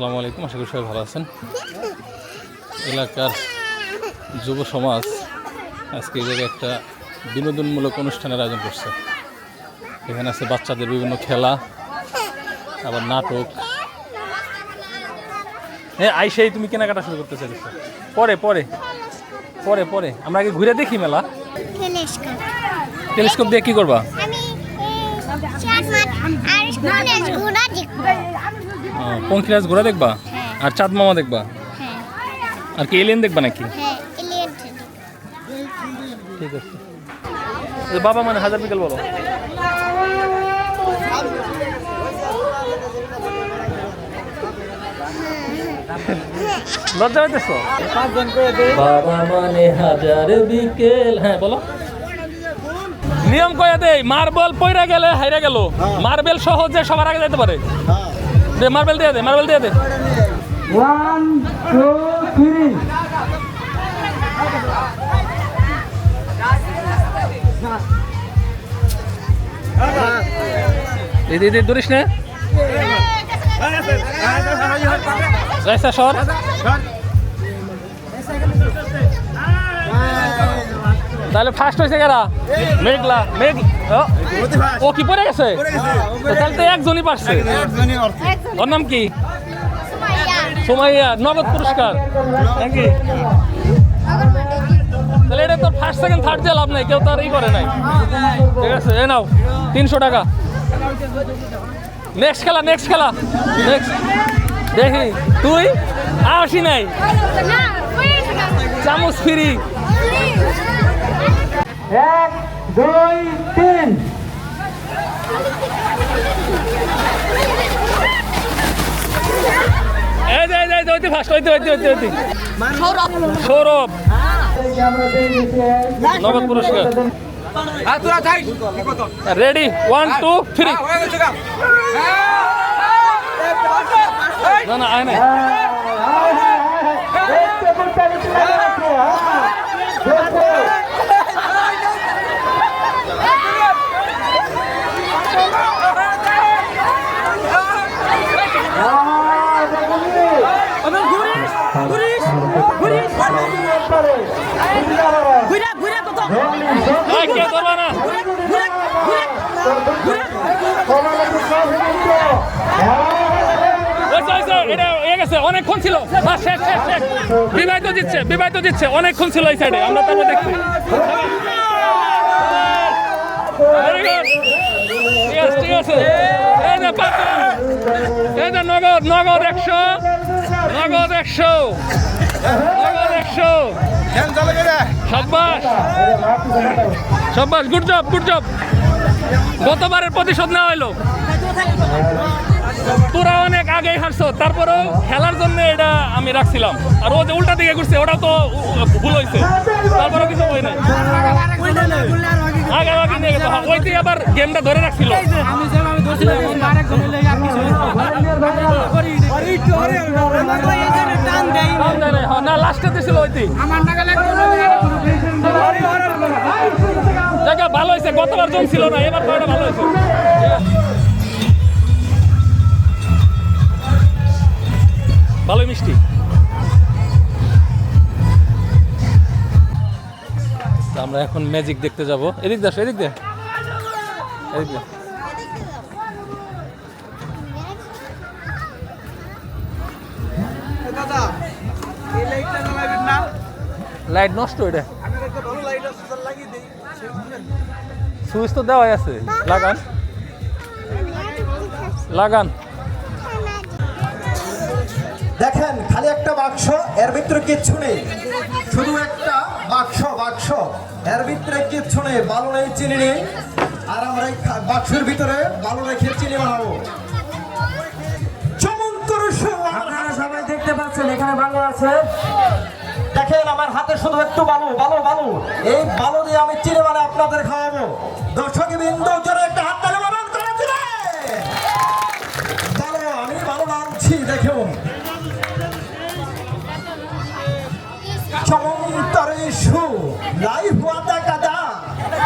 আসসালামু আলাইকুম আশা করি সবাই ভালো আছেন। এলাকার যুব সমাজ আজকে এই জায়গায় একটা বিনোদনমূলক অনুষ্ঠানের আয়োজন করছে। এখানে আছে বাচ্চাদের বিভিন্ন খেলা আবার নাটক। হ্যাঁ আইসাই তুমি কেনাকাটা শুরু করতে চাইছো? পরে পরে পরে পরে। আমরা আগে ঘুরে দেখি মেলা। টেলিস্কোপ টেলিস্কোপ দিয়ে কি করবা? পঙ্খিরাজ ঘোড়া দেখবা? আর চাঁদ মামা দেখবা? হ্যাঁ। আর কি এলিয়েন দেখবা নাকি? হ্যাঁ ঠিক আছে। বাবা মানে হাজার বিকেল বলো। লজ্জা হইতেছো বাবা মানে হাজার বিকেল। হ্যাঁ বলো। নিয়ম কয়ে দেই মার্বেল পয়রা গেলে হাইরা গেল। মার্বেল সহজে সবার আগে যেতে পারে। দে মার্বেল দিয়ে দে মার্বেল দিয়ে দে ওয়ান টু থ্রি দিদি দিদি দূরিস না সর তাহলে ফার্স্ট হয়েছে কারা? মেঘলা মেঘ ও, ও কি পড়ে গেছে? তাহলে তো একজনই পারছে। ওর নাম কি? সোমাইয়া নগদ পুরস্কার। নাকি? তাহলে এটা তো ফার্স্ট সেকেন্ড থার্ড দিয়ে লাভ নাই কেউ তো আর ই করে নাই। ঠিক আছে এ নাও তিনশো টাকা। নেক্সট খেলা নেক্সট খেলা। নেক্সট দেখি তুই? আসি নাই। চামচ ফ্রি। এক দুই তিন সৌরভ নগদ পুরস্কার রেডি ওয়ান টু থ্রি না না আয় নাই এই, কে ধরবা না? অনেকক্ষণ ছিল। বাস, শেষ শেষ শেষ। বিবাহিত দিচ্ছে বিবাহিত দিচ্ছে অনেকক্ষণ ছিল এই সাইডে আমরা তারপর দেখছি ঠিক আছে নগদ নগদ একশো নগদ একশো। গতবারের প্রতিশোধ নেওয়া হইল। তোরা অনেক আগেই হারছো, তারপরেও খেলার জন্য এটা আমি রাখছিলাম। আর ও যে উল্টা দিকে ঘুরছে ওটা তো ভুল হয়েছে তারপরেও কিছু হয় না হ্যাঁ, ওই দিয়ে আবার গেমটা ধরে রাখছিল। আমি যেভাবে ধরছিলাম আরেকজনের লেগে আর কিছু টান দেয় কাম দেয় নাই, হ্যাঁ, না লাস্টে দিছিল ওইটি আমার নাগালে জায়গা ভালো হয়েছে। গতবার জন ছিল না এবার ভালো হয়েছে। ভালোই মিষ্টি। আমরা এখন ম্যাজিক দেখতে যাব। এদিক দাস এদিক দে এদিক দে দাদা এই লাইটটা জ্বালাবেন না। লাইট নষ্ট এটা সুইচ তো দেওয়াই আছে। লাগান। লাগান। দেখেন খালি একটা বাক্স এর ভিতরে কিচ্ছু নেই। শুধু একটা বাক্স বাক্স। এর ভিতরে কিচ্ছু নেই বালু নেই চিনি নেই। আর আমরা এই বাক্সের ভিতরে বালু রেখে চিনি বানাবো। আপনারা সবাই দেখতে পাচ্ছেন এখানে আছে। দেখেন আমার হাতে শুধু একটু বালু বালু বালু। এই বালু দিয়ে আমি চিনি মানে আপনাদের খাওয়াবো। দর্শক বিন্দু জোরে একটা হাত চমৎকার শু লাইভ কাদা।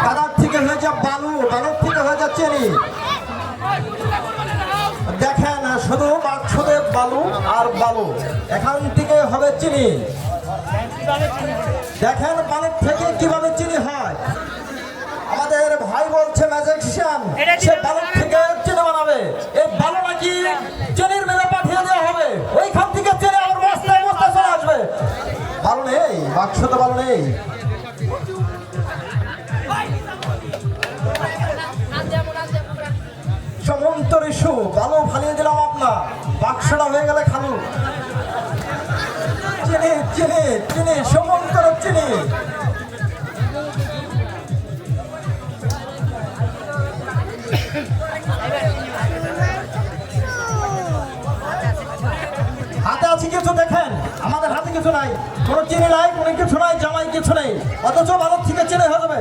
কাদার থেকে হয়ে যা বালু বালুর থেকে হয়ে যা চিনি দেখেন শুধু বাক্সদের বালু আর বালু। এখান থেকে হবে চিনি। দেখেন বালুর থেকে কীভাবে চিনি হয়। আমাদের ভাই বলছে ম্যাজিকশিয়ান সে বালুর থেকে চিনি বানাবে। এই বালু নাকি চিনির মেলে পাঠিয়ে দেওয়া হবে? ওইখান বালু নেই, বাক্স তো ভালো নেই। সমন্ত ইস্যু ভালো ফালিয়ে দিলাম আপনার। বাক্সটা হয়ে গেলে খালু। চিনি চিনি চিনি সমন্তর চিনি। কিছু নাই। কোনো চিনি নাই, কোনো কিছু নাই, জামাই কিছু নেই। অথচ ভারত থেকে চেনে হয়ে যাবে।